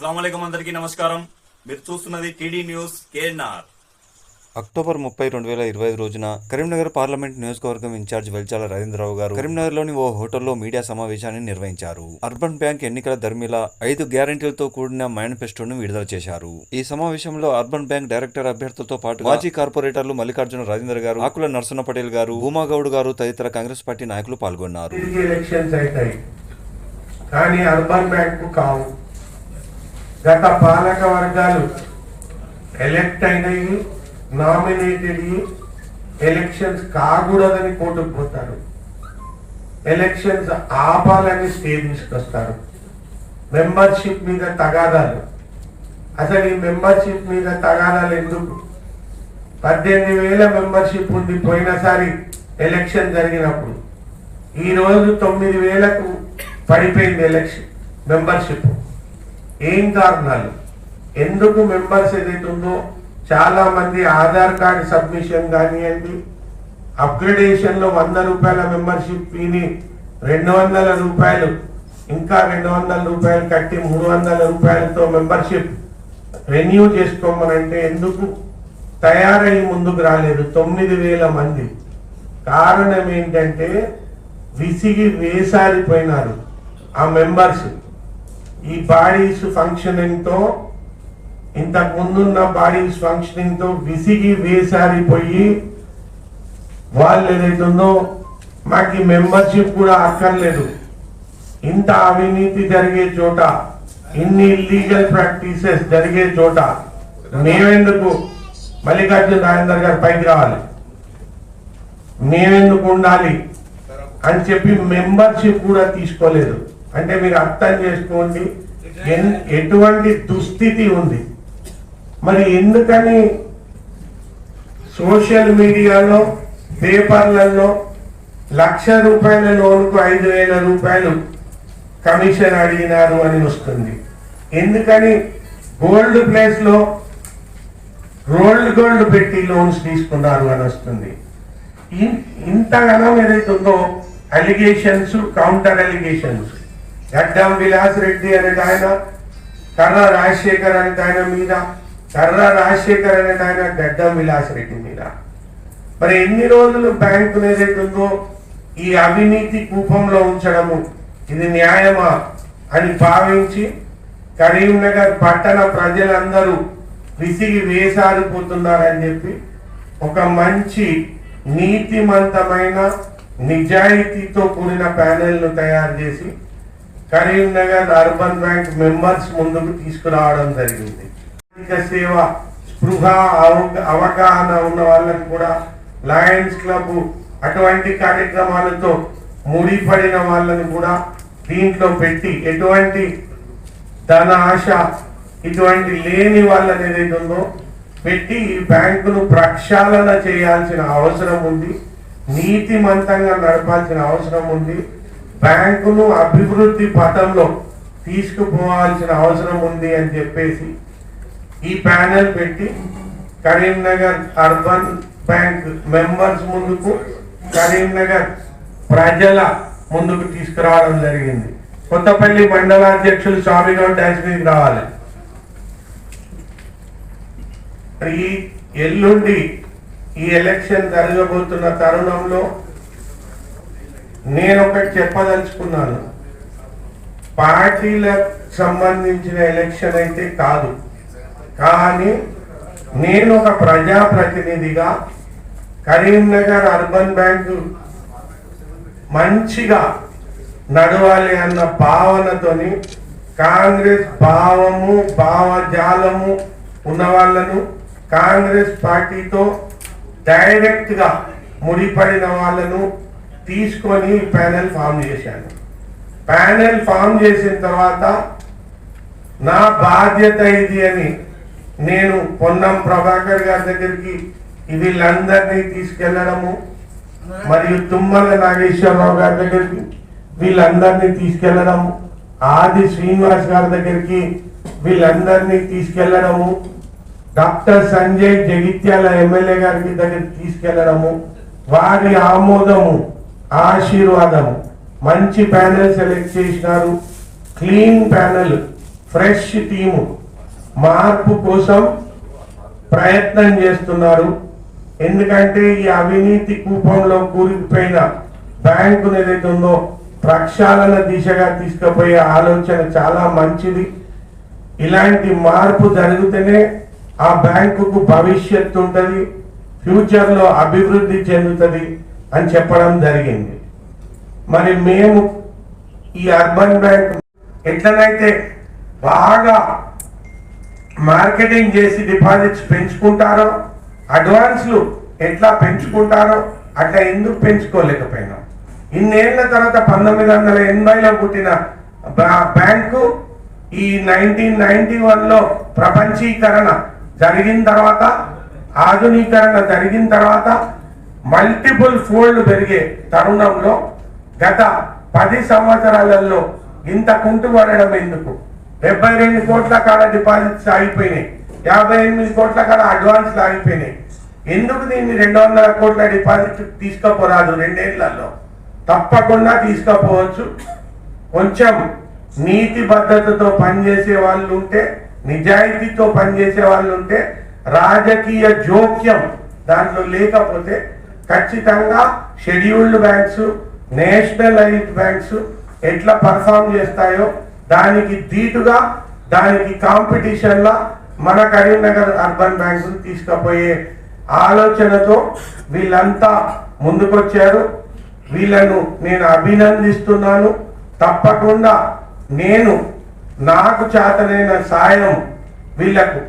అస్సలం అందరికీ నమస్కారం. మీరు చూస్తున్నది టీడీ న్యూస్ కేఎన్ఆర్. అక్టోబర్ ముప్పై రెండు వేల ఇరవై ఐదు రోజున కరీంనగర్ పార్లమెంట్ నియోజకవర్గం ఇన్ఛార్జ్ వెల్చాల రవీంద్రరావు గారు కరీంనగర్లోని ఓ హోటల్లో మీడియా సమావేశాన్ని నిర్వహించారు. అర్బన్ బ్యాంక్ ఎన్నికల ధర్మిల ఐదు గ్యారంటీలతో కూడిన మేనిఫెస్టోను విడుదల చేశారు. ఈ సమావేశంలో అర్బన్ బ్యాంక్ డైరెక్టర్ అభ్యర్థులతో పాటు మాజీ కార్పొరేటర్లు మల్లికార్జున రాజేంద్ర గారు ఆకుల నరసన్న పటేల్ గారు భూమాగౌడ్ గారు తదితర కాంగ్రెస్ పార్టీ నాయకులు పాల్గొన్నారు. కానీ అర్బన్ బ్యాంకు కావు. గత పాలక వర్గాలు ఎలెక్ట్ అయినవి నామినేటెడ్ ఎలక్షన్స్ కాకూడదని కోర్టుకు పోతారు. ఎలక్షన్స్ ఆపాలని స్టే తీసుకొస్తారు మెంబర్షిప్ మీద తగాదాలు. అసలు ఈ మెంబర్షిప్ మీద తగాదాలు ఎందుకు? పద్దెనిమిది వేల మెంబర్షిప్ ఉంది పోయినసారి ఎలక్షన్ జరిగినప్పుడు ఈరోజు తొమ్మిది వేలకు పడిపోయింది ఎలక్షన్ మెంబర్షిప్. ఏం కారణాలు? ఎందుకు మెంబర్స్ ఏదైతే ఉందో చాలా మంది ఆధార్ కార్డు సబ్మిషన్ కానివ్వండి అప్గ్రేడేషన్లో వంద రూపాయల మెంబర్షిప్ ఫీని రెండు వందల రూపాయలు ఇంకా రెండు వందల రూపాయలు కట్టి మూడు వందల రూపాయలతో మెంబర్షిప్ రెన్యూ చేసుకోమనంటే ఎందుకు? తయారై ముందుకు రాలేదు తొమ్మిది వేల మంది. కారణం ఏంటంటే విసిగి వేసారిపోయినారు ఆ మెంబర్స్. ఈ బాడీస్ ఫంక్షనింగ్తో ఇంతకు ముందున్న బాడీస్ ఫంక్షనింగ్తో విసిగి వేసారిపోయి వాళ్ళు ఏదైతుందో మాకు ఈ మెంబర్షిప్ కూడా అక్కర్లేదు. ఇంత అవినీతి జరిగే చోట ఇన్ని ఇల్లీగల్ ప్రాక్టీసెస్ జరిగే చోట మేమెందుకు మల్లికార్జున రాజేందర్ గారు పైకి రావాలి? మేమెందుకు ఉండాలి? అని చెప్పి మెంబర్షిప్ కూడా తీసుకోలేదు. అంటే మీరు అర్థం చేసుకోండి. ఎన్- ఎటువంటి దుస్థితి ఉంది. మరి ఎందుకని సోషల్ మీడియాలో పేపర్లలో లక్ష రూపాయల లోనుకు ఐదు వేల రూపాయలు కమిషన్ అడిగినారు అని వస్తుంది. ఎందుకని గోల్డ్ ప్లేస్లో రోల్డ్ గోల్డ్ పెట్టి లోన్స్ తీసుకున్నారు అని వస్తుంది. ఇంతగానో ఏదైతే ఉందో అలిగేషన్స్ కౌంటర్ అలిగేషన్స్. గడ్డం విలాస్ రెడ్డి అనే ఆయన కర్ర రాజశేఖర్ అనే ఆయన మీద కర్ర రాజశేఖర్ అనే ఆయన గడ్డం విలాస్ రెడ్డి మీద. మరి ఎన్ని రోజులు బ్యాంకు ఏదైతే ఈ అవినీతి కూపంలో ఉంచడము ఇది న్యాయమా అని భావించి కరీంనగర్ పట్టణ ప్రజలందరూ విసిగి వేసారిపోతున్నారని చెప్పి ఒక మంచి నీతిమంతమైన నిజాయితీతో కూడిన ప్యానెల్ను తయారు చేసి కరీంనగర్ అర్బన్ బ్యాంక్ మెంబర్స్ ముందుకు తీసుకురావడం జరిగింది. సేవ స్పృహ అవగాహన ఉన్న వాళ్ళకు కూడా లయన్స్ క్లబ్ అటువంటి కార్యక్రమాలతో ముడిపడిన వాళ్ళని కూడా దీంట్లో పెట్టి ఎటువంటి ధన ఆశ ఇటువంటి లేని వాళ్ళని ఏదైతే ఉందో పెట్టి ఈ బ్యాంకును ప్రక్షాళన చేయాల్సిన అవసరం ఉంది. నీతిమంతంగా నడపాల్సిన అవసరం ఉంది. బ్యాంకును అభివృద్ధి పథంలో తీసుకుపోవాల్సిన అవసరం ఉంది అని చెప్పేసి ఈ ప్యానెల్ పెట్టి కరీంనగర్ అర్బన్ బ్యాంక్ మెంబర్స్ ముందుకు కరీంనగర్ ప్రజల ముందుకు తీసుకురావడం జరిగింది. కొత్తపల్లి మండలాధ్యక్షులు స్వామిగౌడ్ డాన్స్ మీదకి రావాలి. ఈ ఎల్లుండి ఈ ఎలక్షన్ జరగబోతున్న తరుణంలో నేను ఒకటి చెప్పదలుచుకున్నాను. పార్టీలకు సంబంధించిన ఎలక్షన్ అయితే కాదు. కానీ నేను ఒక ప్రజాప్రతినిధిగా కరీంనగర్ అర్బన్ బ్యాంకు మంచిగా నడవాలి అన్న భావనతోని కాంగ్రెస్ భావము భావజాలము ఉన్న వాళ్ళను కాంగ్రెస్ పార్టీతో డైరెక్ట్గా ముడిపడిన వాళ్ళను తీసుకొని ప్యానెల్ ఫామ్ చేశాను. ప్యానెల్ ఫామ్ చేసిన తర్వాత నా బాధ్యత ఇది అని నేను పొన్నం ప్రభాకర్ గారి దగ్గరికి వీళ్ళందరినీ తీసుకెళ్ళడము మరియు తుమ్మల నాగేశ్వరరావు గారి దగ్గరికి వీళ్ళందరినీ తీసుకెళ్ళడము ఆది శ్రీనివాస్ గారి దగ్గరికి వీళ్ళందరినీ తీసుకెళ్ళడము డాక్టర్ సంజయ్ జగిత్యాల ఎమ్మెల్యే గారికి దగ్గరికి తీసుకెళ్ళడము వారి ఆమోదము ఆశీర్వాదము. మంచి ప్యానెల్ సెలెక్ట్ చేసినారు. Clean panel fresh team. మార్పు కోసం ప్రయత్నం చేస్తున్నారు. ఎందుకంటే ఈ అవినీతి కూపంలో కూరికిపోయిన బ్యాంకు ఏదైతే ఉందో ప్రక్షాళన దిశగా తీసుకుపోయే ఆలోచన చాలా మంచిది. ఇలాంటి మార్పు జరిగితేనే ఆ బ్యాంకుకు భవిష్యత్తు ఉంటుంది. ఫ్యూచర్లో అభివృద్ధి చెందుతుంది. అని చెప్పడం జరిగింది. మరి మేము ఈ అర్బన్ బ్యాంక్ ఎట్లనైతే బాగా మార్కెటింగ్ చేసి డిపాజిట్స్ పెంచుకుంటారో అడ్వాన్స్లు ఎట్లా పెంచుకుంటారో అట్లా ఎందుకు పెంచుకోలేకపోయినాం? ఇన్నేళ్ళ తర్వాత పంతొమ్మిది వందల ఎనభైలో పుట్టిన బ్యాంకు ఈ నైన్టీన్ నైన్టీ వన్లో ప్రపంచీకరణ జరిగిన తర్వాత ఆధునీకరణ జరిగిన తర్వాత మల్టిపుల్ ఫోల్డ్ పెరిగే తరుణంలో గత పది సంవత్సరాలలో ఇంత కుంటుపడడం ఎందుకు? డెబ్బై రెండు కోట్ల కాడ డిపాజిట్స్ ఆగిపోయినాయి. యాభై ఎనిమిది కోట్ల కాడ అడ్వాన్స్లు ఆగిపోయినాయి. ఎందుకు దీన్ని రెండు వందల కోట్ల డిపాజిట్ తీసుకోపోరాదు రెండేళ్ళలో? తప్పకుండా తీసుకోపోవచ్చు. కొంచెం నీతి భద్రతతో పనిచేసే వాళ్ళు ఉంటే నిజాయితీతో పనిచేసే వాళ్ళు ఉంటే రాజకీయ జోక్యం దాంట్లో లేకపోతే ఖచ్చితంగా షెడ్యూల్డ్ బ్యాంక్స్ నేషనలైజ్డ్ బ్యాంక్స్ ఎట్లా పర్ఫామ్ చేస్తాయో దానికి దీటుగా దానికి కాంపిటీషన్లా మన కరీంనగర్ అర్బన్ బ్యాంక్స్ తీసుకుపోయే ఆలోచనతో వీళ్ళంతా ముందుకొచ్చారు. వీళ్ళను నేను అభినందిస్తున్నాను. తప్పకుండా నేను నాకు చేతనైన సాయం వీళ్ళకు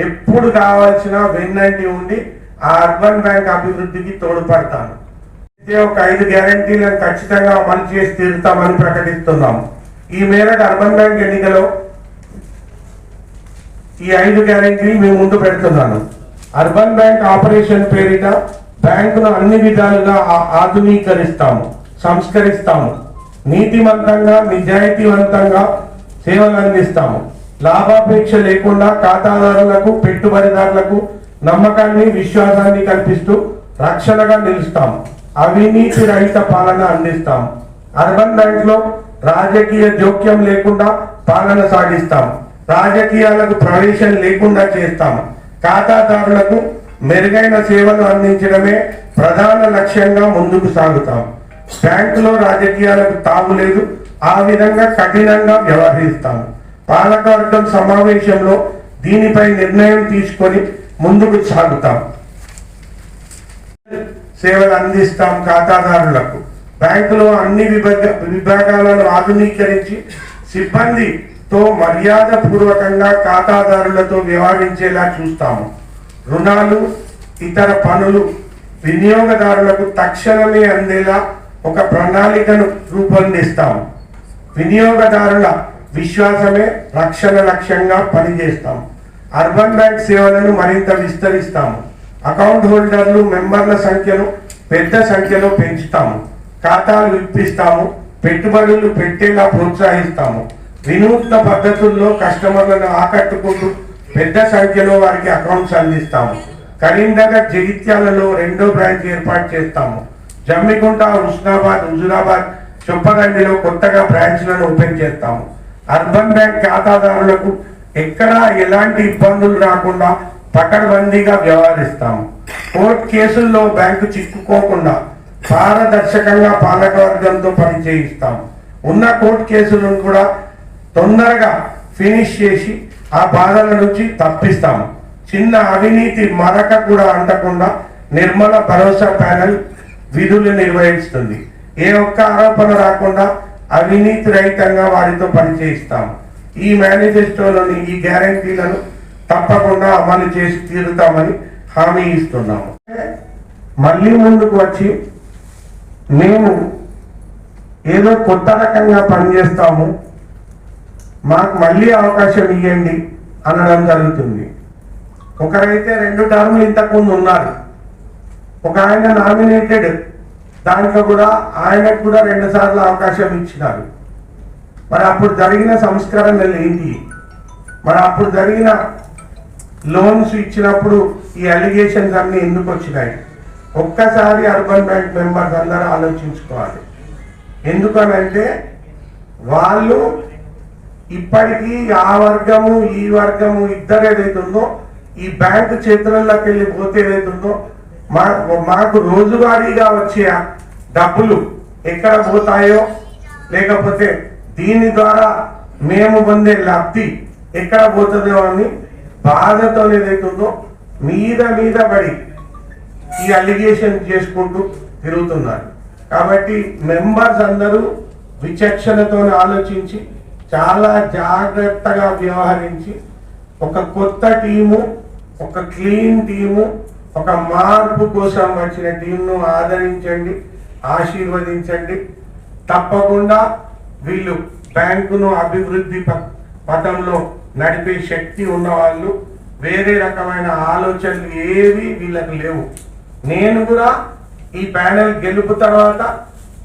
ఎప్పుడు కావాల్సిన వెన్నంటి ఉండి ఆ అర్బన్ బ్యాంక్ అభివృద్ధికి తోడ్పడతాను ఇదే ఒక ఐదు గ్యారంటీలను ఖచ్చితంగా అమలు చేసి తీరుతామని ప్రకటిస్తున్నాము ఈ మేరకు అర్బన్ బ్యాంక్ ఎన్నికలో ఈ ఐదు గ్యారెంటీని మేము ముందు పెడుతున్నాను. అర్బన్ బ్యాంక్ ఆపరేషన్ పేరిట బ్యాంకును అన్ని విధాలుగా ఆధునీకరిస్తాము సంస్కరిస్తాము. నీతివంతంగా నిజాయితీవంతంగా సేవలు అందిస్తాము. లాభాపేక్ష లేకుండా ఖాతాదారులకు పెట్టుబడిదారులకు నమ్మకాన్ని విశ్వాసాన్ని కల్పిస్తూ రక్షణగా నిలుస్తాం. అవినీతి రహిత పాలన అందిస్తాం. అర్బన్ బ్యాంక్లో రాజకీయ జోక్యం లేకుండా పాలన సాగిస్తాం. రాజకీయాలకు ప్రవేశం లేకుండా చేస్తాం. ఖాతాదారులకు మెరుగైన సేవలు అందించడమే ప్రధాన లక్ష్యంగా ముందుకు సాగుతాం. బ్యాంకులో రాజకీయాలకు తావు లేదు. ఆ విధంగా కఠినంగా వ్యవహరిస్తాం. పాలకవర్గం సమావేశంలో దీనిపై నిర్ణయం తీసుకొని ముందుకు సాగుతాం. సేవలు అందిస్తాం ఖాతాదారులకు. బ్యాంకులో అన్ని విభాగ విభాగాలను ఆధునీకరించి సిబ్బందితో మర్యాద పూర్వకంగా ఖాతాదారులతో వ్యవహరించేలా చూస్తాము. రుణాలు ఇతర పనులు వినియోగదారులకు తక్షణమే అందేలా ఒక ప్రణాళికను రూపొందిస్తాము. వినియోగదారుల విశ్వాసమే రక్షణ లక్ష్యంగా పనిచేస్తాం. అర్బన్ బ్యాంక్ సేవలను మరింత విస్తరిస్తాము. అకౌంట్ హోల్డర్లు మెంబర్ల సంఖ్యను పెద్ద సంఖ్యలో పెంచుతాము. ఖాతాలు విప్పిస్తాము. పెట్టుబడులు పెట్టేలా ప్రోత్సహిస్తాము. వినూత్న పద్ధతుల్లో కస్టమర్లను ఆకట్టుకుంటూ పెద్ద సంఖ్యలో వారికి అకౌంట్స్ అందిస్తాము. కరీంనగర్ జగిత్యాలలో రెండో బ్రాంచ్ ఏర్పాటు చేస్తాము. జమ్మికుంట హుస్నాబాద్ హుజురాబాద్ చొప్పదండిలో కొత్తగా బ్రాంచ్లను ఓపెన్ చేస్తాము. అర్బన్ బ్యాంక్ ఖాతాదారులకు ఎక్కడా ఎలాంటి ఇబ్బందులు రాకుండా పకడ్బందీగా వ్యవహరిస్తాము. కోర్టు కేసుల్లో బ్యాంకు చిక్కుకోకుండా పారదర్శకంగా పాలకవర్గంతో పనిచేయిస్తాము. ఉన్న కోర్టు కేసులను కూడా తొందరగా ఫినిష్ చేసి ఆ బాధల నుంచి తప్పిస్తాము. చిన్న అవినీతి మరక కూడా అంటకుండా నిర్మల భరోసా ప్యానెల్ విధులు నిర్వహిస్తుంది. ఏ ఒక్క ఆరోపణ రాకుండా అవినీతి రహితంగా వారితో పనిచేయిస్తాము. ఈ మేనిఫెస్టోలోని ఈ గ్యారంటీలను తప్పకుండా అమలు చేసి తీరుతామని హామీ ఇస్తున్నాము. మళ్ళీ ముందుకు వచ్చి మేము ఏదో కొత్త రకంగా పనిచేస్తాము. మాకు మళ్ళీ అవకాశం ఇవ్వండి అనడం జరుగుతుంది. ఒకరైతే రెండు టర్ములు ఇంతకుముందు ఉన్నారు. ఒక ఆయన నామినేటెడ్ దాంట్లో కూడా ఆయనకు కూడా రెండు సార్లు అవకాశం ఇచ్చినారు. మరి అప్పుడు జరిగిన సంస్కరణలు ఏంటి? మరి అప్పుడు జరిగిన లోన్స్ ఇచ్చినప్పుడు ఈ అలిగేషన్స్ అన్నీ ఎందుకు వచ్చినాయి? ఒక్కసారి అర్బన్ బ్యాంక్ మెంబర్స్ అందరూ ఆలోచించుకోవాలి. ఎందుకనంటే వాళ్ళు ఇప్పటికీ ఆ వర్గము ఈ వర్గము ఇద్దరు ఏదైతుందో ఈ బ్యాంకు చేతులలోకి వెళ్ళి పోతే ఏదైతుందో మా మాకు రోజువారీగా వచ్చే డబ్బులు ఎక్కడ పోతాయో లేకపోతే దీని ద్వారా మేము పొందే లబ్ధి ఎక్కడ పోతుందో అని బాధతో ఏదైతుందో మీద మీద పడి ఈ అలిగేషన్ చేసుకుంటూ తిరుగుతున్నారు. కాబట్టి మెంబర్స్ అందరూ విచక్షణతో ఆలోచించి చాలా జాగ్రత్తగా వ్యవహరించి ఒక కొత్త టీము ఒక క్లీన్ టీము ఒక మార్పు కోసం వచ్చిన టీంను ఆదరించండి ఆశీర్వదించండి. తప్పకుండా వీళ్ళు బ్యాంకును అభివృద్ధి ప- పథంలో నడిపే శక్తి ఉన్న వాళ్ళు వేరే రకమైన ఆలోచనలు ఏవి వీళ్ళకు లేవు. నేను కూడా ఈ ప్యానెల్ గెలుపు తర్వాత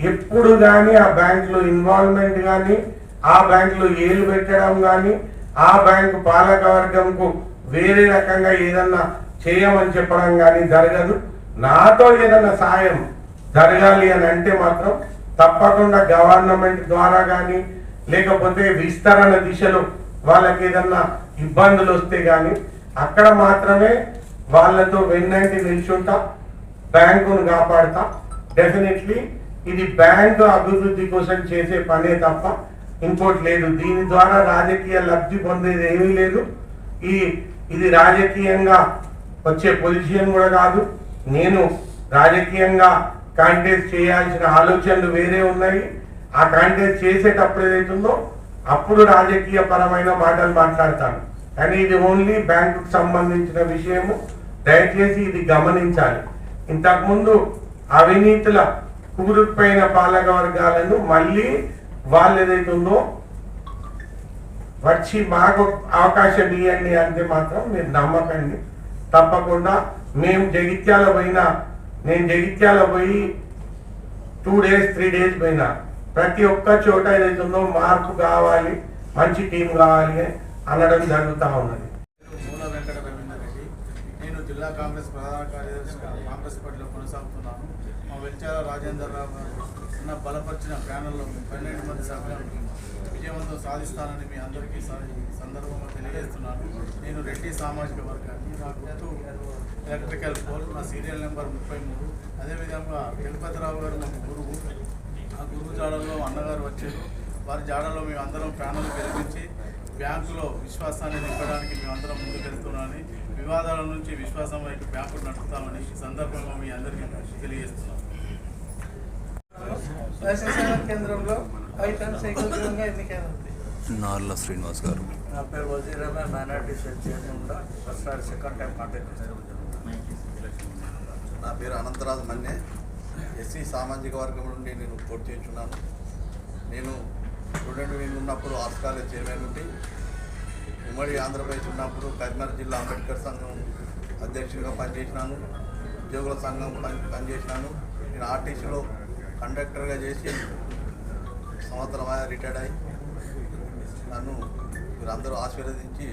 ఎప్పుడు కానీ ఆ బ్యాంకులో ఇన్వాల్వ్మెంట్ కానీ ఆ బ్యాంకులో ఏలు పెట్టడం కానీ ఆ బ్యాంకు పాలక వర్గంకు వేరే రకంగా ఏదన్నా చేయమని చెప్పడం కానీ జరగదు. నాతో ఏదన్నా సాయం జరగాలి అని అంటే మాత్రం తప్పకుండా గవర్నమెంట్ ద్వారా కానీ లేకపోతే విస్తరణ దిశలో వాళ్ళకి ఏదన్నా ఇబ్బందులు వస్తే కానీ అక్కడ మాత్రమే వాళ్ళతో వెన్నంటి నిల్చుంటా బ్యాంకును కాపాడతా. డెఫినెట్లీ ఇది బ్యాంకు అభివృద్ధి కోసం చేసే పనే తప్ప ఇంకోటి లేదు. దీని ద్వారా రాజకీయ లబ్ధి పొందేది ఏమీ లేదు. ఈ ఇది రాజకీయంగా వచ్చే పొజిషన్ కూడా కాదు. నేను రాజకీయంగా కాంటెస్ట్ చేయాల్సిన ఆలోచనలు వేరే ఉన్నాయి. ఆ కాంటెస్ట్ చేసేటప్పుడు ఏదైతుందో అప్పుడు రాజకీయ పరమైన మాటలు మాట్లాడతాను కానీ ఇది ఓన్లీ బ్యాంకుకు సంబంధించిన విషయము. దయచేసి ఇది గమనించాలి. ఇంతకుముందు అవినీతుల కూరుకుపోయిన పాలక వర్గాలను మళ్ళీ వాళ్ళు ఏదైతుందో వచ్చి మాకు అవకాశం ఇవ్వండి అంటే మాత్రం మీరు నమ్మకండి. తప్పకుండా మేము జగిత్యాల పోయినా నేను జగిత్యాల పోయి టూ డేస్ త్రీ డేస్ పోయినా. ప్రతి ఒక్క చోట ఏదైతుందో మార్పు కావాలి మంచి టీం కావాలి అనడం జరుగుతూ ఉన్నది. వెంకట రెడ్డి నేను జిల్లా కాంగ్రెస్ ప్రధాన కార్యదర్శిగా కాంగ్రెస్ పార్టీలో కొనసాగుతున్నాను. మా వెల్చాల రాజేందర్ రావు ఉన్న బలపరిచిన ప్యానెల్లో పన్నెండు మంది సభ్యులను విజయవంతం సాధిస్తానని మీ అందరికీ సందర్భంగా తెలియజేస్తున్నాను. నేను రెడ్డి సామాజిక వర్గాన్ని నా గుర్తు ఎలక్ట్రికల్ పోల్ నా సీరియల్ నెంబర్ ముప్పై మూడు. అదేవిధంగా తిరుపతిరావు గారు మాకు గురువు. ఆ గురువు జాడలో అన్నగారు వచ్చారు. వారి జాడలో మేము అందరం ప్యానల్ గెలిపించి బ్యాంకులో విశ్వాసాన్ని నింపడానికి మేము అందరం ముందుకెళ్తున్నామని వివాదాల నుంచి విశ్వాసం వైపు బ్యాంకు నడుపుతామని ఈ సందర్భంగా మీ అందరికీ తెలియజేస్తున్నాం. కేంద్రంలో నార్ల శ్రీనివాస్ గారు. నా పేరు వజీర్ మైనార్టీ సెల్ చేయకుండా first sir second time contact చేశారు నా పేరు అనంతరాజు మన్నే. ఎస్సీ సామాజిక వర్గం నుండి నేను పోటీ చేస్తున్నాను. నేను స్టూడెంట్ వింగ్ ఉన్నప్పుడు ఆర్ట్స్ కాలేజ్ చైర్మన్ ఉండి ఉమ్మడి ఆంధ్రప్రదేశ్ ఉన్నప్పుడు కరీంనగర్ జిల్లా అంబేద్కర్ సంఘం అధ్యక్షుడిగా పనిచేసినాను. ఉద్యోగుల సంఘం పని పనిచేసినాను. నేను ఆర్టీసీలో కండక్టర్గా చేసి సంవత్సరం రిటైర్డ్ అయ్యి నన్ను మీరందరూ ఆశీర్వదించి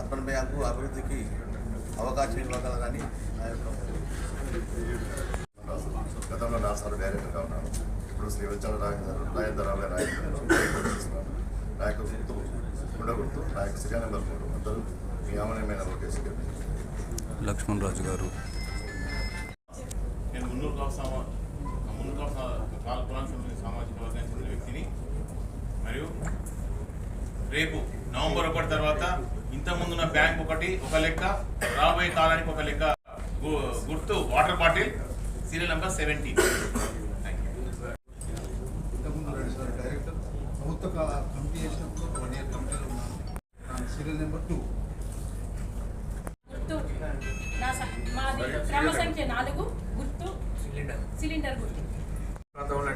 అర్బన్ బ్యాంకు అభివృద్ధికి అవకాశం ఇవ్వగలరని నా యొక్క గతంలో నా సార్ డైరెక్టర్గా ఉన్నాను ఇప్పుడు శ్రీ వెంచాల రాజేందర్ రాజేంద్రరావు గారు రాజేంద్ర నా యొక్క గుర్తు కుండ గుర్తు నా యొక్క సిరియా నెంబర్ మూడు. అందరూ మీ ఆమనమైన లోకేష్ గారు లక్ష్మణ్ రాజు గారు. నేను మున్నూరు కాపు సమా మున్నూరు కాపు కులానికి సామాజిక వర్గానికి చెందిన వ్యక్తిని. మరియు రేపు నవంబర్ ఒకటి తర్వాత ఇంతకుముందున్న బ్యాంక్ ఒకటి ఒక లెక్క రాబోయే కాలానికి ఒక లెక్క గుర్తు water bottle serial number seventeen ఇంతకుముందు రెండు సార్లు డైరెక్టర్ ప్రభుత్వ కా- కమిటీ చేసినప్పుడు వన్ ఇయర్ కమిటీలో ఉన్నాను. నా సీరియల్ నెంబర్ టూ గుర్తు నా స- మాది క్రమ సంఖ్య నాలుగు గుర్తు సిలిండర్ సిలిండర్ గుర్తు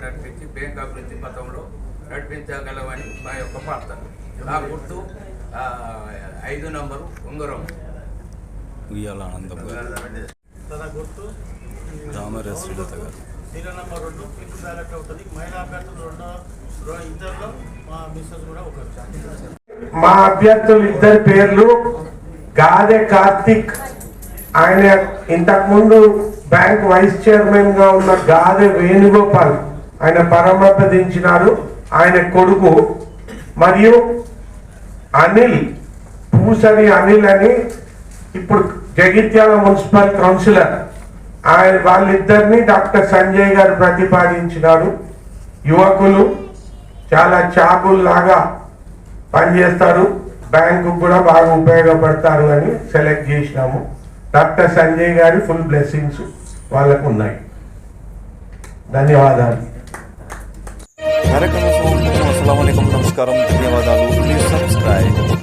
నడిపించి బ్యాంక్ అభివృద్ధి పథంలో నడిపించగలవని మా యొక్క ప్రార్థన. నా గుర్తు ఐదు నంబరు ఉంగరం. ఉయ్యాల ఆనందం గారు. తన గుర్తు రామరాజ్ శ్రీలత గారు. సీరియల్ నెంబర్ రెండు క్లిక్ బ్యాలెట్ ఉంటుంది. మహిళా అభ్యర్థులు రెండో రో- ఇద్దరులో మా మిస్సెస్ కూడా ఒకరు. మా అభ్యర్థులు ఇద్దరి పేర్లు గాదె కార్తిక్. ఆయన ఇంతకు ముందు బ్యాంక్ వైస్ చైర్మన్గా ఉన్న గాదె వేణుగోపాల్ ఆయన పరమపదించినారు ఆయన కొడుకు మరియు అనిల్ పూసని అనిల్ అని ఇప్పుడు జగిత్యాల మున్సిపల్ కౌన్సిలర్. ఆయన వాళ్ళిద్దరిని డాక్టర్ సంజయ్ గారు ప్రతిపాదించినారు. యువకులు చాలా చాకుల్లాగా పనిచేస్తారు. బ్యాంకు కూడా బాగా ఉపయోగపడతారు అని సెలెక్ట్ చేసినాము. డాక్టర్ సంజయ్ గారి ఫుల్ బ్లెస్సింగ్స్ వాళ్ళకు ఉన్నాయి. ధన్యవాదాలు. అస్సలం నమస్కారం ధన్యవాదాలు. Please subscribe.